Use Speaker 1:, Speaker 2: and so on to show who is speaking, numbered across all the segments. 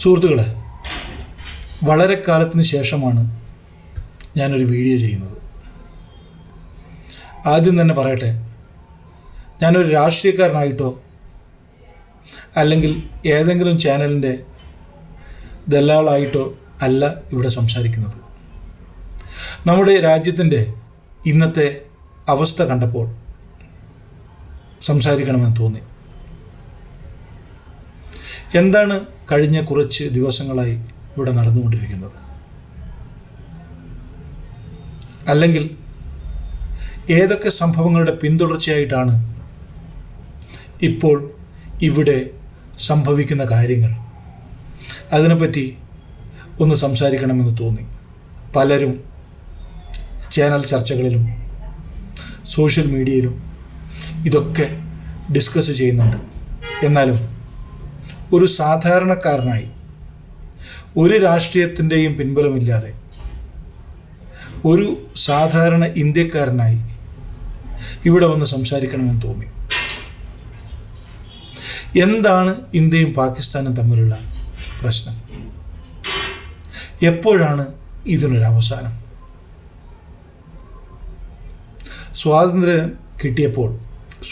Speaker 1: സുഹൃത്തുക്കളെ വളരെ കാലത്തിന് ശേഷമാണ് ഞാനൊരു വീഡിയോ ചെയ്യുന്നത്. ആദ്യം തന്നെ പറയട്ടെ ഞാനൊരു രാഷ്ട്രീയക്കാരനായിട്ടോ അല്ലെങ്കിൽ ഏതെങ്കിലും ചാനലിന്റെ ദല്ലാളായിട്ടോ അല്ല ഇവിടെ സംസാരിക്കുന്നത്. നമ്മുടെ രാജ്യത്തിന്റെ ഇന്നത്തെ അവസ്ഥ കണ്ടപ്പോൾ സംസാരിക്കണമെന്ന് തോന്നി. എന്താണ് കഴിഞ്ഞ കുറച്ച് ദിവസങ്ങളായി ഇവിടെ നടന്നുകൊണ്ടിരിക്കുന്നത്? അല്ലെങ്കിൽ ഏതൊക്കെ സംഭവങ്ങളുടെ പിന്തുടർച്ചയായിട്ടാണ് ഇപ്പോൾ ഇവിടെ സംഭവിക്കുന്ന കാര്യങ്ങൾ? അതിനെപ്പറ്റി ഒന്ന് സംസാരിക്കണമെന്ന് തോന്നി. പലരും ചാനൽ ചർച്ചകളിലും സോഷ്യൽ മീഡിയയിലും ഇതൊക്കെ ഡിസ്കസ് ചെയ്യുന്നുണ്ട്. എന്നാലും ഒരു സാധാരണക്കാരനായി. ഒരു രാഷ്ട്രീയത്തിന്റെയും പിൻബലമില്ലാതെ. ഒരു സാധാരണ ഇന്ത്യക്കാരനായി ഇവിടെ വന്ന് സംസാരിക്കണമെന്ന് തോന്നി. എന്താണ് ഇന്ത്യയും പാകിസ്ഥാനും തമ്മിലുള്ള പ്രശ്നം? എപ്പോഴാണ് ഇതിനൊരു അവസാനം സ്വാതന്ത്ര്യം കിട്ടിയപ്പോൾ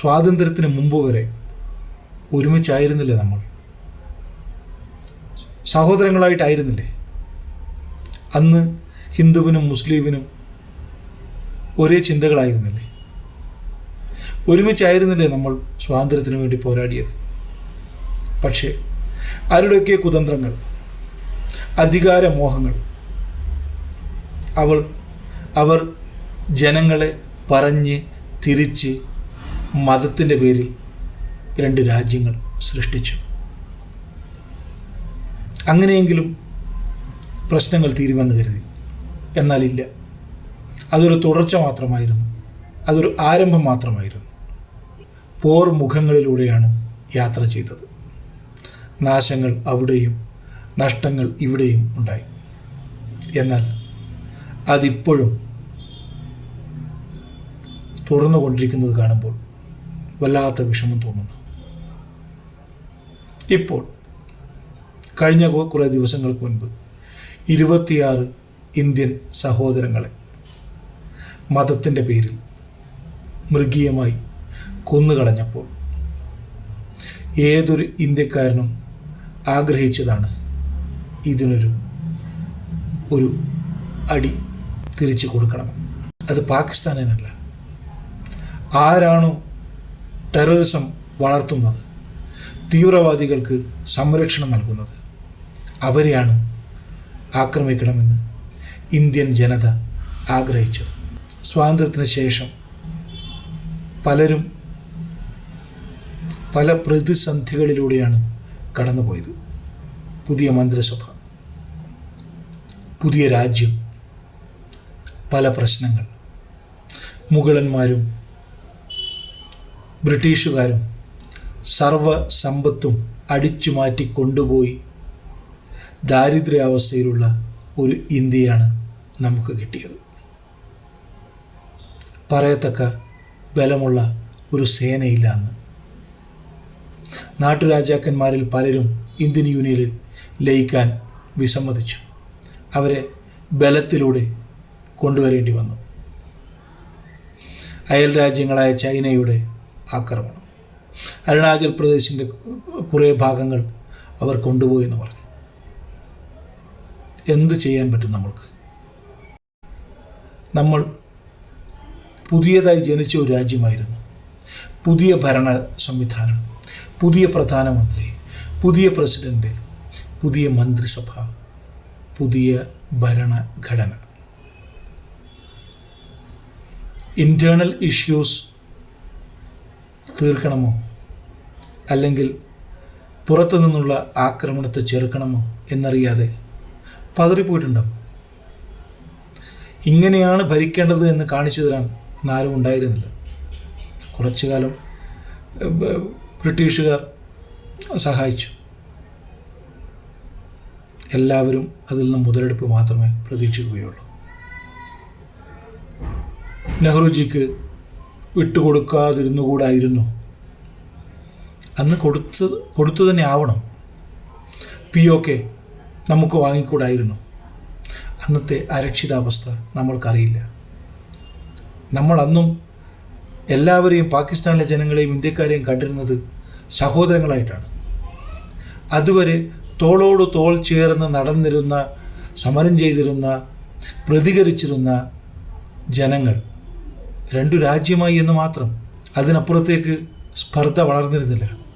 Speaker 1: സ്വാതന്ത്ര്യത്തിന് മുമ്പ് വരെ ഒരുമിച്ചായിരുന്നില്ല നമ്മൾ? സഹോദരങ്ങളായിട്ടായിരുന്നില്ലേ? അന്ന് ഹിന്ദുവിനും മുസ്ലിമിനും ഒരേ ചിന്തകളായിരുന്നില്ലേ? ഒരുമിച്ചായിരുന്നില്ലേ നമ്മൾ സ്വാതന്ത്ര്യത്തിന് വേണ്ടി പോരാടിയത്? പക്ഷേ ആരുടെയൊക്കെ കുതന്ത്രങ്ങൾ അധികാരമോഹങ്ങൾ അവൾ അവർ ജനങ്ങളെ പറഞ്ഞ് തിരിച്ച് മതത്തിന്റെ പേരിൽ രണ്ട് രാജ്യങ്ങൾ സൃഷ്ടിച്ചു. അങ്ങനെയെങ്കിലും പ്രശ്നങ്ങൾ തീരുമെന്ന് കരുതി. എന്നാലില്ല. അതൊരു തുടർച്ച മാത്രമായിരുന്നു. അതൊരു ആരംഭം മാത്രമായിരുന്നു. പോർ മുഖങ്ങളിലൂടെയാണ് യാത്ര ചെയ്തത്. നാശങ്ങൾ അവിടെയും നഷ്ടങ്ങൾ ഇവിടെയും ഉണ്ടായി. എന്നാൽ അതിപ്പോഴും തുടർന്നു കൊണ്ടിരിക്കുന്നത് കാണുമ്പോൾ വല്ലാത്ത വിഷമം തോന്നുന്നു. ഇപ്പോൾ കഴിഞ്ഞ കുറേ ദിവസങ്ങൾക്ക് മുൻപ് ഇരുപത്തിയാറ് ഇന്ത്യൻ സഹോദരങ്ങളെ മതത്തിന്റെ പേരിൽ മൃഗീയമായി കൊന്നുകളഞ്ഞപ്പോൾ ഏതൊരു ഇന്ത്യക്കാരനും ആഗ്രഹിച്ചതാണ് ഇതിനൊരു ഒരു അടി തിരിച്ചു കൊടുക്കണം. അത് പാകിസ്ഥാനിനല്ല. ആരാണോ ടെററിസം വളർത്തുന്നത് തീവ്രവാദികൾക്ക് സംരക്ഷണം നൽകുന്നത്? അവരെയാണ് ആക്രമിക്കണമെന്ന് ഇന്ത്യൻ ജനത ആഗ്രഹിച്ചത്. സ്വാതന്ത്ര്യത്തിന് ശേഷം പലരും പല പ്രതിസന്ധികളിലൂടെയാണ് കടന്നുപോയത്. പുതിയ മന്ത്രിസഭ പുതിയ രാജ്യം പല പ്രശ്നങ്ങൾ. മുഗളന്മാരും ബ്രിട്ടീഷുകാരും സർവ സമ്പത്തും അടിച്ചു മാറ്റി കൊണ്ടുപോയി. ദാരിദ്ര്യാവസ്ഥയിലുള്ള ഒരു ഇന്ത്യയാണ് നമുക്ക് കിട്ടിയത്. പറയത്തക്ക ബലമുള്ള ഒരു സേനയില്ല അന്ന്. നാട്ടുരാജാക്കന്മാരിൽ പലരും ഇന്ത്യൻ യൂണിയനിൽ ലയിക്കാൻ വിസമ്മതിച്ചു. അവരെ ബലത്തിലൂടെ കൊണ്ടുവരേണ്ടി വന്നു. അയൽ രാജ്യങ്ങളായ ചൈനയുടെ ആക്രമണം. അരുണാചൽ പ്രദേശിന്റെ കുറേ ഭാഗങ്ങൾ അവർ കൊണ്ടുപോയി എന്ന് പറഞ്ഞു. എന്ത് ചെയ്യാൻ പറ്റും നമ്മൾക്ക്? നമ്മൾ പുതിയതായി ജനിച്ച ഒരു രാജ്യമായിരുന്നു. പുതിയ ഭരണ സംവിധാനം പുതിയ പ്രധാനമന്ത്രി പുതിയ പ്രസിഡന്റ് പുതിയ മന്ത്രിസഭ പുതിയ ഭരണഘടന ഇന്റേർണൽ ഇഷ്യൂസ് തീർക്കണമോ? അല്ലെങ്കിൽ പുറത്തു നിന്നുള്ള ആക്രമണത്തെ ചെറുക്കണമോ എന്നറിയാതെ പതറിപ്പോയിട്ടുണ്ടാവും ഇങ്ങനെയാണ് ഭരിക്കേണ്ടത് എന്ന് കാണിച്ചു തരാൻ ആരും ഉണ്ടായിരുന്നില്ല. കുറച്ചു കാലം ബ്രിട്ടീഷുകാർ സഹായിച്ചു. എല്ലാവരും അതിൽ നിന്ന് മുതലെടുപ്പ് മാത്രമേ പ്രതീക്ഷിക്കുകയുള്ളൂ. നെഹ്റുജിക്ക് വിട്ടുകൊടുക്കാതിരുന്നുകൂടായിരുന്നു. അന്ന് കൊടുത്ത് കൊടുത്തു തന്നെ ആവണം. പി ഒ കെ നമുക്ക് വാങ്ങിക്കൂടായിരുന്നു. അന്നത്തെ അരക്ഷിതാവസ്ഥ നമ്മൾക്കറിയില്ല. നമ്മൾ അന്നും എല്ലാവരെയും പാകിസ്ഥാനിലെ ജനങ്ങളെയും ഇന്ത്യക്കാരെയും കണ്ടിരുന്നത് സഹോദരങ്ങളായിട്ടാണ്. അതുവരെ തോളോട് തോൾ ചേർന്ന് നടന്നിരുന്ന സമരം ചെയ്തിരുന്ന പ്രതികരിച്ചിരുന്ന ജനങ്ങൾ രണ്ടു രാജ്യമായി എന്ന് മാത്രം അതിനപ്പുറത്തേക്ക് സ്പർദ്ധ വളർന്നിരുന്നില്ല.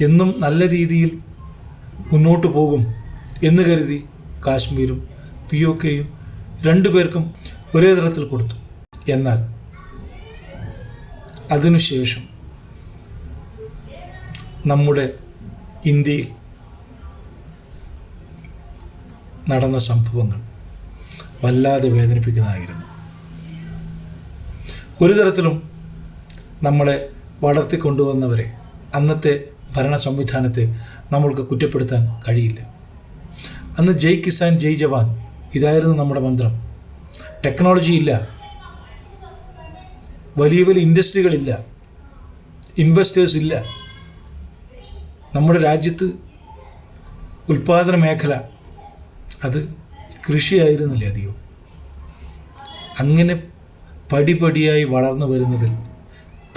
Speaker 1: എന്നും നല്ല രീതിയിൽ മുന്നോട്ട് പോകും എന്ന് കരുതി കാശ്മീരും പി ഒ കെയും രണ്ടുപേർക്കും ഒരേ തരത്തിൽ കൊടുത്തു. എന്നാൽ അതിനുശേഷം നമ്മുടെ ഇന്ത്യയിൽ നടന്ന സംഭവങ്ങൾ വല്ലാതെ വേദനിപ്പിക്കുന്നതായിരുന്നു. ഒരു തരത്തിലും നമ്മളെ വളർത്തിക്കൊണ്ടുവന്നവരെ അന്നത്തെ ഭരണ സംവിധാനത്തെ നമ്മൾക്ക് കുറ്റപ്പെടുത്താൻ കഴിയില്ല. അന്ന് ജയ് കിസാൻ ജയ് ജവാൻ ഇതായിരുന്നു നമ്മുടെ മന്ത്രം. ടെക്നോളജി ഇല്ല. വലിയ വലിയ ഇൻഡസ്ട്രികളില്ല ഇൻവെസ്റ്റേഴ്സ് ഇല്ല. നമ്മുടെ രാജ്യത്ത് ഉൽപാദന മേഖല അത് കൃഷിയായിരുന്നില്ലേ അധികവും അങ്ങനെ പടിപടിയായി വളർന്നു വരുന്നതിൽ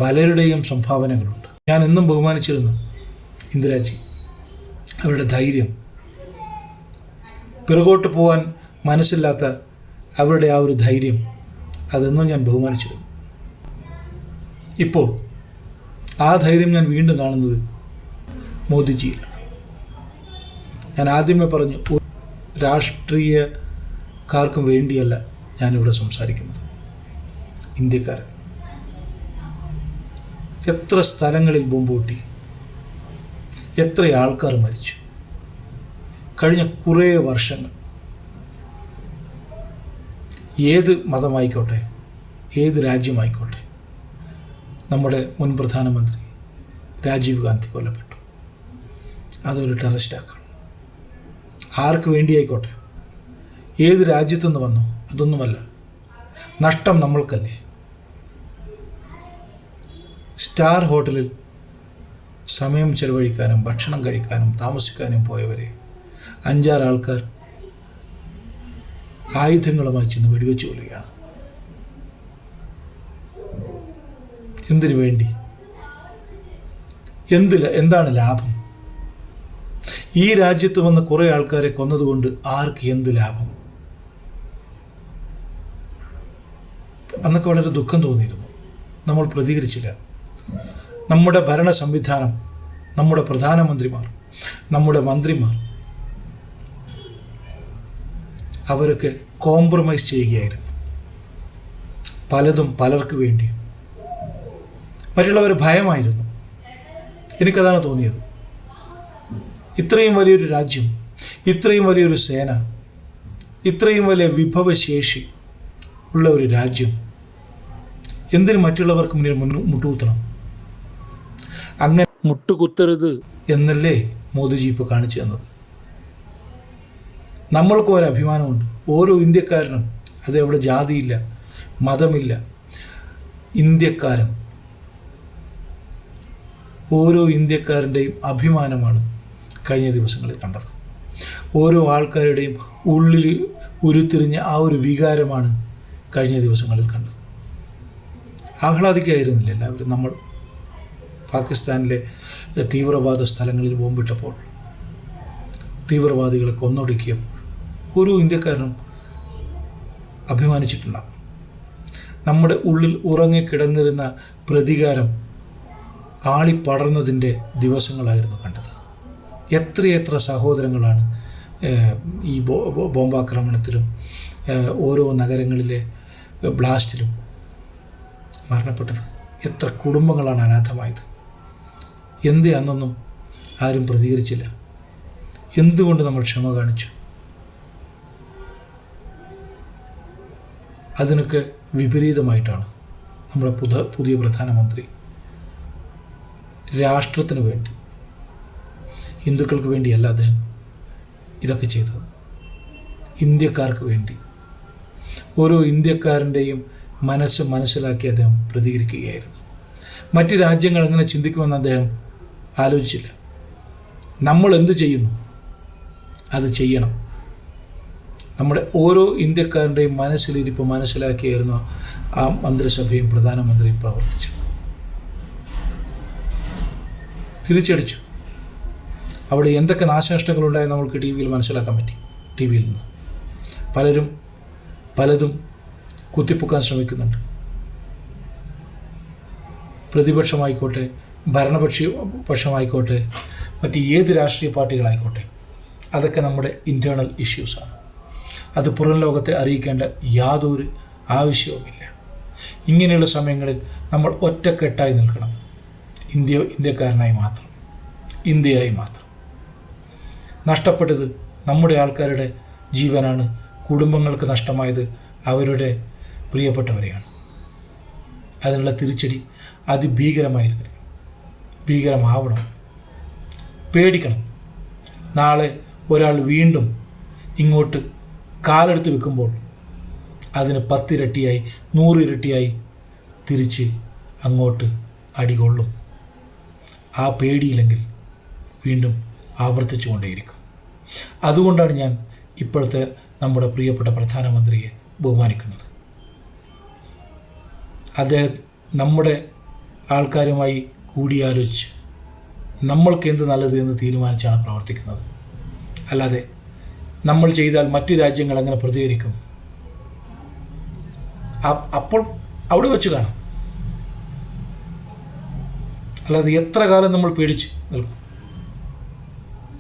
Speaker 1: പലരുടെയും സംഭാവനകളുണ്ട്. ഞാൻ എന്നും ബഹുമാനിച്ചിരുന്നു ഇന്ദിരാജി. അവരുടെ ധൈര്യം. പിറകോട്ട് പോകാൻ മനസ്സില്ലാത്ത അവരുടെ ആ ഒരു ധൈര്യം അതെന്നും ഞാൻ ബഹുമാനിച്ചിരുന്നു. ഇപ്പോൾ ആ ധൈര്യം ഞാൻ വീണ്ടും കാണുന്നത് മോദിജിയിലാണ്. ഞാൻ ആദ്യമേ പറഞ്ഞു രാഷ്ട്രീയക്കാർക്കും വേണ്ടിയല്ല ഞാനിവിടെ സംസാരിക്കുന്നത്. ഇന്ത്യക്കാരൻ. എത്ര സ്ഥലങ്ങളിൽ ബോംബ് പൊട്ടി എത്ര ആൾക്കാർ മരിച്ചു? കഴിഞ്ഞ കുറേ വർഷങ്ങൾ. ഏത് മതമായിക്കോട്ടെ ഏത് രാജ്യമായിക്കോട്ടെ നമ്മുടെ മുൻ പ്രധാനമന്ത്രി രാജീവ് ഗാന്ധി കൊല്ലപ്പെട്ടു. അതൊരു ടെററിസ്റ്റ് ആക്രമണം. ആർക്ക് വേണ്ടി വേണ്ടിയായിക്കോട്ടെ ഏത് രാജ്യത്തുനിന്ന് വന്നോ അതൊന്നുമല്ല നഷ്ടം നമ്മൾക്കല്ലേ. സ്റ്റാർ ഹോട്ടലിൽ സമയം ചെലവഴിക്കാനും ഭക്ഷണം കഴിക്കാനും താമസിക്കാനും പോയവരെ. അഞ്ചാറ് ആൾക്കാർ ആയുധങ്ങളുമായി ചെന്ന് വെടിവെച്ച് കൊല്ലുകയാണ്. എന്തിനു വേണ്ടി? എന്ത് എന്താണ് ലാഭം? ഈ രാജ്യത്ത് വന്ന് കുറേ ആൾക്കാരെ കൊന്നതുകൊണ്ട് ആർക്ക് എന്ത് ലാഭം? അന്നൊക്കെ വളരെ ദുഃഖം തോന്നിയിരുന്നു. നമ്മൾ പ്രതികരിച്ചില്ല. നമ്മുടെ ഭരണ സംവിധാനം നമ്മുടെ പ്രധാനമന്ത്രിമാർ നമ്മുടെ മന്ത്രിമാർ അവരൊക്കെ കോംപ്രമൈസ് ചെയ്യുകയായിരുന്നു. പലതും പലർക്ക് വേണ്ടി. മറ്റുള്ളവർ ഭയമായിരുന്നു. എനിക്കതാണ് തോന്നിയത്. ഇത്രയും വലിയൊരു രാജ്യം ഇത്രയും വലിയൊരു സേന ഇത്രയും വലിയ വിഭവശേഷി ഉള്ള ഒരു രാജ്യം എന്തിന് മറ്റുള്ളവർക്ക് മുന്നിൽ മുന്നു മുട്ടുകുത്തണം? അങ്ങനെ മുട്ടുകുത്തരുത് എന്നല്ലേ മോദിജി ഇപ്പോൾ കാണിച്ചു തന്നത്? നമ്മൾക്കും ഒരു അഭിമാനമുണ്ട്. ഓരോ ഇന്ത്യക്കാരനും അത് എവിടെ ജാതിയില്ല മതമില്ല ഇന്ത്യക്കാരൻ. ഓരോ ഇന്ത്യക്കാരന്റെയും അഭിമാനമാണ് കഴിഞ്ഞ ദിവസങ്ങളിൽ കണ്ടത്. ഓരോ ആൾക്കാരുടെയും ഉള്ളിൽ ഉരുത്തിരിഞ്ഞ ആ ഒരു വികാരമാണ് കഴിഞ്ഞ ദിവസങ്ങളിൽ കണ്ടത്. ആഹ്ലാദിക്കായിരുന്നില്ല എല്ലാവരും. നമ്മൾ പാകിസ്ഥാനിലെ തീവ്രവാദ സ്ഥലങ്ങളിൽ ബോംബിട്ടപ്പോൾ തീവ്രവാദികളെ കൊന്നൊടുക്കിയപ്പോൾ ഒരു ഇന്ത്യക്കാരനും അഭിമാനിച്ചിട്ടുണ്ടാകും. നമ്മുടെ ഉള്ളിൽ ഉറങ്ങിക്കിടന്നിരുന്ന പ്രതികാരം ആളിപ്പടർന്നതിന്റെ ദിവസങ്ങളായിരുന്നു കണ്ടത്. എത്രയെത്ര സഹോദരങ്ങളാണ് ഈ ബോംബാക്രമണത്തിലും ഓരോ നഗരങ്ങളിലെ ബ്ലാസ്റ്റിലും മരണപ്പെട്ടത്. എത്ര കുടുംബങ്ങളാണ് അനാഥമായത്. എന്തേ അന്നൊന്നും ആരും പ്രതികരിച്ചില്ല. എന്തുകൊണ്ട് നമ്മൾ ക്ഷമ കാണിച്ചു? അതിനൊക്കെ വിപരീതമായിട്ടാണ് നമ്മുടെ പുത പുതിയ പ്രധാനമന്ത്രി രാഷ്ട്രത്തിന് വേണ്ടി ഹിന്ദുക്കൾക്ക് വേണ്ടിയല്ല അദ്ദേഹം ഇതൊക്കെ ചെയ്തത്. ഇന്ത്യക്കാർക്ക് വേണ്ടി. ഓരോ ഇന്ത്യക്കാരന്റെയും മനസ്സ് മനസ്സിലാക്കി അദ്ദേഹം പ്രതികരിക്കുകയായിരുന്നു. മറ്റ് രാജ്യങ്ങൾ എങ്ങനെ ചിന്തിക്കുമെന്ന് അദ്ദേഹം ആലോചിച്ചില്ല. നമ്മൾ എന്ത് ചെയ്യുന്നു? അത് ചെയ്യണം. നമ്മുടെ ഓരോ ഇന്ത്യക്കാരന്റെയും മനസ്സിലിരിപ്പ് മനസ്സിലാക്കിയായിരുന്നു ആ മന്ത്രിസഭയും പ്രധാനമന്ത്രിയും പ്രവർത്തിച്ചു തിരിച്ചടിച്ചു. അവിടെ എന്തൊക്കെ നാശനഷ്ടങ്ങളുണ്ടായി നമ്മൾക്ക് ടി വിയിൽ മനസ്സിലാക്കാൻ പറ്റി. ടി വിയിൽ നിന്ന്. പലരും പലതും കുത്തിപ്പൊക്കാൻ ശ്രമിക്കുന്നുണ്ട്. പ്രതിപക്ഷമായിക്കോട്ടെ ഭരണപക്ഷി പക്ഷമായിക്കോട്ടെ മറ്റ് ഏത് രാഷ്ട്രീയ പാർട്ടികളായിക്കോട്ടെ അതൊക്കെ നമ്മുടെ ഇന്റേർണൽ ഇഷ്യൂസാണ് അത് പുറം ലോകത്തെ അറിയിക്കേണ്ട യാതൊരു ആവശ്യവുമില്ല. ഇങ്ങനെയുള്ള സമയങ്ങളിൽ നമ്മൾ ഒറ്റക്കെട്ടായി നിൽക്കണം. ഇന്ത്യ ഇന്ത്യക്കാരനായി മാത്രം. ഇന്ത്യയായി മാത്രം. നഷ്ടപ്പെട്ടത് നമ്മുടെ ആൾക്കാരുടെ ജീവനാണ്. കുടുംബങ്ങൾക്ക് നഷ്ടമായത് അവരുടെ പ്രിയപ്പെട്ടവരെയാണ്. അതിനുള്ള തിരിച്ചടി അതിഭീകരമായിരുന്നു ഭീകരമാവണം. പേടിക്കണം. നാളെ ഒരാൾ വീണ്ടും ഇങ്ങോട്ട് കാലെടുത്ത് വെക്കുമ്പോൾ അതിന് പത്തിരട്ടിയായി നൂറിരട്ടിയായി തിരിച്ച് അങ്ങോട്ട് അടികൊള്ളും. ആ പേടിയില്ലെങ്കിൽ വീണ്ടും ആവർത്തിച്ചു കൊണ്ടേയിരിക്കും അതുകൊണ്ടാണ് ഞാൻ ഇപ്പോഴത്തെ നമ്മുടെ പ്രിയപ്പെട്ട പ്രധാനമന്ത്രിയെ ബഹുമാനിക്കുന്നത്. അദ്ദേഹം നമ്മുടെ ആൾക്കാരുമായി കൂടിയാലോചിച്ച് നമ്മൾക്ക് എന്ത് നല്ലത് എന്ന് തീരുമാനിച്ചാണ് പ്രവർത്തിക്കുന്നത്. അല്ലാതെ നമ്മൾ ചെയ്താൽ മറ്റു രാജ്യങ്ങൾ അങ്ങനെ പ്രതികരിക്കും. അപ്പോൾ അവിടെ വെച്ച് കാണാം. അല്ലാതെ എത്ര കാലം നമ്മൾ പേടിച്ച് നിൽക്കും.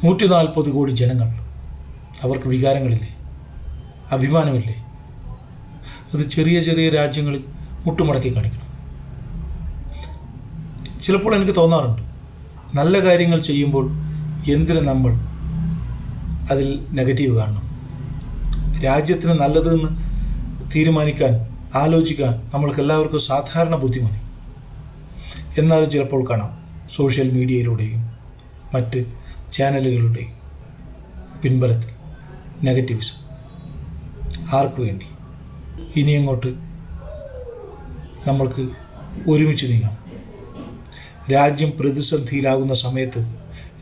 Speaker 1: നൂറ്റി നാൽപ്പത് കോടി ജനങ്ങൾ അവർക്ക് വികാരങ്ങളില്ലേ? അഭിമാനമില്ലേ? അത് ചെറിയ ചെറിയ രാജ്യങ്ങളിൽ മുട്ടുമടക്കി കാണിക്കണം ചിലപ്പോൾ എനിക്ക് തോന്നാറുണ്ട്. നല്ല കാര്യങ്ങൾ ചെയ്യുമ്പോൾ എന്തിന് നമ്മൾ അതിൽ നെഗറ്റീവ് കാണണം? രാജ്യത്തിന് നല്ലതെന്ന് തീരുമാനിക്കാൻ ആലോചിക്കാൻ നമ്മൾക്ക് എല്ലാവർക്കും സാധാരണ ബുദ്ധി മതി. എന്നാലും ചിലപ്പോൾ കാണാം. സോഷ്യൽ മീഡിയയിലൂടെയും മറ്റ് ചാനലുകളുടെയും പിൻബലത്തിൽ നെഗറ്റീവ്സ് ആർക്കു വേണ്ടി? ഇനി അങ്ങോട്ട് നമ്മൾക്ക് ഒരുമിച്ച് നീങ്ങാം? രാജ്യം പ്രതിസന്ധിയിലാകുന്ന സമയത്ത്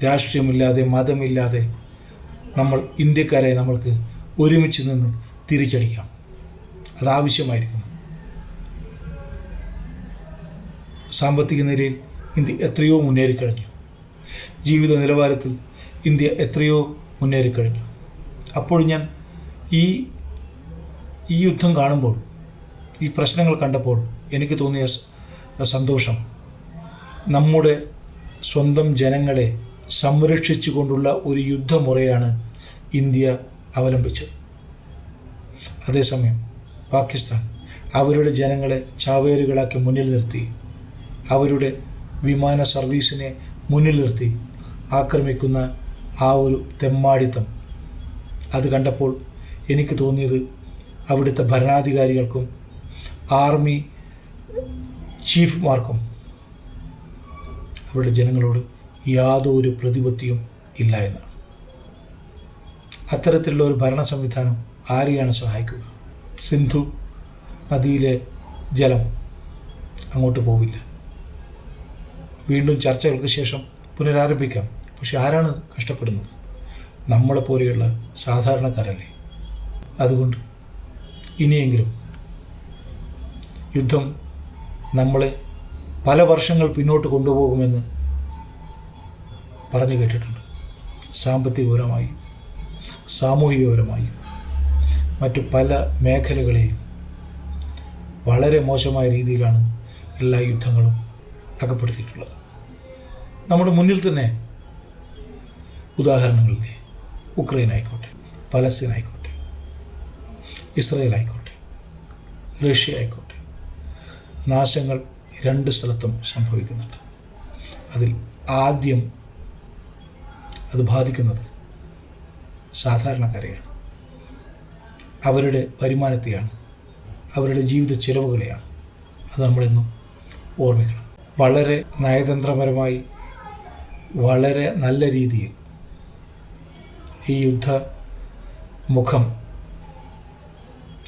Speaker 1: രാഷ്ട്രീയമില്ലാതെ മതമില്ലാതെ നമ്മൾ ഇന്ത്യക്കാരെ നമ്മൾക്ക് ഒരുമിച്ച് നിന്ന് തിരിച്ചടിക്കാം. അതാവശ്യമായിരിക്കും സാമ്പത്തിക നിലയിൽ ഇന്ത്യ എത്രയോ മുന്നേറിക്കഴിഞ്ഞു. ജീവിത നിലവാരത്തിൽ ഇന്ത്യ എത്രയോ മുന്നേറിക്കഴിഞ്ഞു. അപ്പോൾ ഞാൻ ഈ ഈ യുദ്ധം കാണുമ്പോൾ ഈ പ്രശ്നങ്ങൾ കണ്ടപ്പോൾ എനിക്ക് തോന്നിയ സന്തോഷം. നമ്മുടെ സ്വന്തം ജനങ്ങളെ സംരക്ഷിച്ചുകൊണ്ടുള്ള ഒരു യുദ്ധമുറയാണ് ഇന്ത്യ അവലംബിച്ചത്. അതേസമയം പാകിസ്ഥാൻ അവരുടെ ജനങ്ങളെ ചാവേറുകളാക്കി മുന്നിൽ നിർത്തി അവരുടെ വിമാന സർവീസിനെ മുന്നിൽ നിർത്തി ആക്രമിക്കുന്ന ആ ഒരു തെമ്മാടിത്തം. അത് കണ്ടപ്പോൾ എനിക്ക് തോന്നിയത് അവിടുത്തെ ഭരണാധികാരികൾക്കും ആർമി ചീഫ്മാർക്കും അവരുടെ ജനങ്ങളോട് യാതൊരു പ്രതിപത്തിയും ഇല്ല എന്നാണ് അത്തരത്തിലുള്ള ഒരു ഭരണ സംവിധാനം ആരെയാണ് സഹായിക്കുക? സിന്ധു നദിയിലെ ജലം അങ്ങോട്ട് പോവില്ല. വീണ്ടും ചർച്ചകൾക്ക് ശേഷം പുനരാരംഭിക്കാം. പക്ഷെ ആരാണ് കഷ്ടപ്പെടുന്നത്? നമ്മളെ പോലെയുള്ള സാധാരണക്കാരല്ലേ? അതുകൊണ്ട് ഇനിയെങ്കിലും യുദ്ധം നമ്മളെ പല വർഷങ്ങൾ പിന്നോട്ട് കൊണ്ടുപോകുമെന്ന് പറഞ്ഞു കേട്ടിട്ടുണ്ട്. സാമ്പത്തികപരമായും സാമൂഹികപരമായും മറ്റു പല മേഖലകളെയും വളരെ മോശമായ രീതിയിലാണ് എല്ലാ യുദ്ധങ്ങളും അകപ്പെടുത്തിയിട്ടുള്ളത് നമ്മുടെ മുന്നിൽ തന്നെ ഉദാഹരണങ്ങളില്ലേ? ഉക്രൈൻ ആയിക്കോട്ടെ പലസ്തീൻ ആയിക്കോട്ടെ ഇസ്രയേൽ ആയിക്കോട്ടെ റഷ്യ ആയിക്കോട്ടെ നാശങ്ങൾ രണ്ട് സ്ഥലത്തും സംഭവിക്കുന്നുണ്ട്. അതിൽ ആദ്യം അത് ബാധിക്കുന്നത് സാധാരണക്കാരെയാണ്. അവരുടെ വരുമാനത്തെയാണ്. അവരുടെ ജീവിത ചിലവുകളെയാണ്. അത് നമ്മളെന്നും ഓർമ്മിക്കണം. വളരെ നയതന്ത്രപരമായി വളരെ നല്ല രീതിയിൽ ഈ യുദ്ധ മുഖം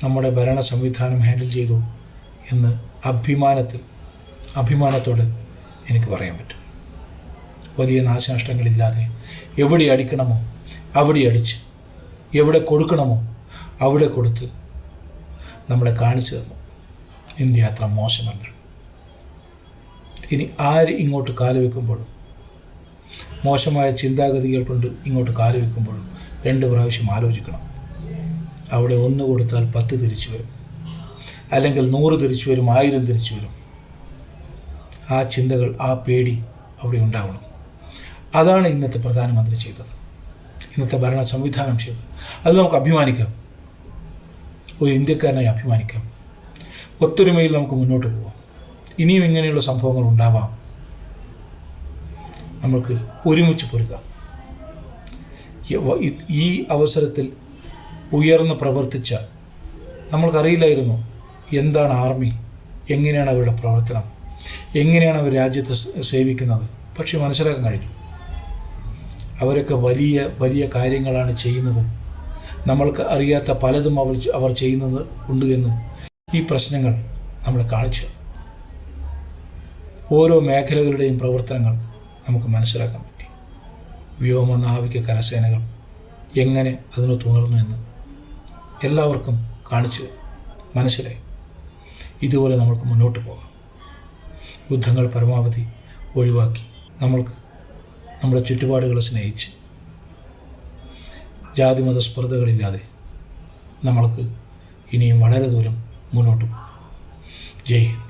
Speaker 1: നമ്മുടെ ഭരണ സംവിധാനം ഹാൻഡിൽ ചെയ്തു എന്ന് അഭിമാനത്തിൽ അഭിമാനത്തോടെ എനിക്ക് പറയാൻ പറ്റും. വലിയ നാശനഷ്ടങ്ങളില്ലാതെ എവിടെ അടിക്കണമോ അവിടെ അടിച്ച് എവിടെ കൊടുക്കണമോ അവിടെ കൊടുത്ത് നമ്മളെ കാണിച്ചു തന്നു. ഇന്ത്യ അത്ര മോശമല്ല. ഇനി ആര് ഇങ്ങോട്ട് കാലുവെക്കുമ്പോഴും മോശമായ ചിന്താഗതികൾ കൊണ്ട് ഇങ്ങോട്ട് കാലുവെക്കുമ്പോഴും രണ്ട് പ്രാവശ്യം ആലോചിക്കണം. അവിടെ ഒന്ന് കൊടുത്താൽ പത്ത് തിരിച്ചു വരും. അല്ലെങ്കിൽ നൂറ് തിരിച്ചു വരും ആയിരം തിരിച്ചു വരും. ആ ചിന്തകൾ ആ പേടി അവിടെ ഉണ്ടാവണം. അതാണ് ഇന്നത്തെ പ്രധാനമന്ത്രി ചെയ്തത്. ഇന്നത്തെ ഭരണ സംവിധാനം ചെയ്തത്. അത് നമുക്ക് അഭിമാനിക്കാം. ഒരു ഇന്ത്യക്കാരനായി അഭിമാനിക്കാം. ഒത്തൊരുമയിൽ നമുക്ക് മുന്നോട്ട് പോവാം. ഇനിയും ഇങ്ങനെയുള്ള സംഭവങ്ങൾ ഉണ്ടാവാം. നമുക്ക് ഒരുമിച്ച് പൊരുതാം. ഈ അവസരത്തിൽ ഉയർന്ന് പ്രവർത്തിച്ച നമ്മൾക്കറിയില്ലായിരുന്നു എന്താണ് ആർമി എങ്ങനെയാണ് അവരുടെ പ്രവർത്തനം. എങ്ങനെയാണ് അവർ രാജ്യത്തെ സേവിക്കുന്നത്? പക്ഷെ മനസ്സിലാക്കാൻ കഴിഞ്ഞു. അവരൊക്കെ വലിയ വലിയ കാര്യങ്ങളാണ് ചെയ്യുന്നത്. നമ്മൾക്ക് അറിയാത്ത പലതും അവർ അവർ ചെയ്യുന്നത് ഉണ്ട് എന്ന് ഈ പ്രശ്നങ്ങൾ നമ്മൾ കാണിച്ചു ഓരോ മേഖലകളുടെയും പ്രവർത്തനങ്ങൾ നമുക്ക് മനസ്സിലാക്കാൻ പറ്റി. വ്യോമ നാവിക കരസേനകൾ എങ്ങനെ അതിന് തുണർന്നു എന്ന് എല്ലാവർക്കും കാണിച്ച് മനസ്സിലായി. ഇതുപോലെ നമ്മൾക്ക് മുന്നോട്ട് പോകാം. യുദ്ധങ്ങൾ പരമാവധി ഒഴിവാക്കി. നമ്മൾക്ക് നമ്മുടെ ചുറ്റുപാടുകളെ സ്നേഹിച്ച് ജാതി മതസ്പർദ്ധകളില്ലാതെ നമ്മൾക്ക് ഇനിയും വളരെ ദൂരം മുന്നോട്ട് പോകും. ജയ് ഹിന്ദ്.